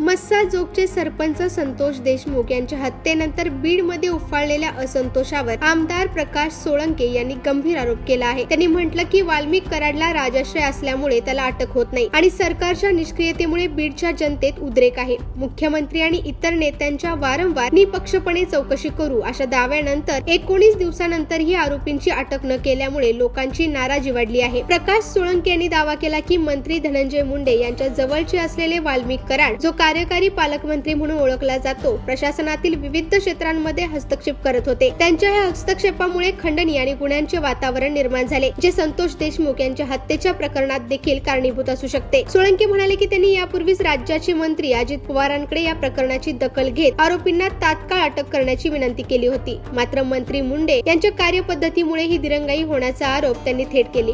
मस्साजोगचे सरपंच संतोष देशमुख यांच्या हत्येनंतर बीडमध्ये उफाळलेल्या असंतोषावर आमदार प्रकाश सोळंके यांनी गंभीर आरोप केला आहे. त्यांनी म्हटलं की वाल्मिक कराडला राजाश्रय असल्यामुळे त्याला अटक होत नाही आणि सरकारच्या निष्क्रियतेमुळे बीडच्या जनतेत उद्रेक आहे. मुख्यमंत्री आणि इतर नेत्यांच्या वारंवार निपक्षपणे चौकशी करू अशा दाव्यानंतर एकोणीस दिवसानंतर ही आरोपींची अटक न केल्यामुळे लोकांची नाराजी वाढली आहे. प्रकाश सोळंके यांनी दावा केला की मंत्री धनंजय मुंडे यांच्या जवळचे असलेले वाल्मिक कराड जो कार्यकारी पालकमंत्री म्हणून ओळखला जातो. प्रशासनातील विविध क्षेत्रांमध्ये हस्तक्षेप करत होते. त्यांच्या या हस्तक्षेपामुळे खंडणी आणि गुन्ह्यांचे वातावरण निर्माण झाले जे संतोष देशमुख यांच्या हत्येच्या प्रकरणात देखील कारणीभूत असू शकते. सोळंकी म्हणाले की त्यांनी यापूर्वीच राज्याचे मंत्री अजित पवारांकडे या प्रकरणाची दखल घेत आरोपींना तात्काळ अटक करण्याची विनंती केली होती. मात्र मंत्री मुंडे यांच्या कार्यपद्धतीमुळे ही दिरंगाई होण्याचा आरोप त्यांनी थेट केली.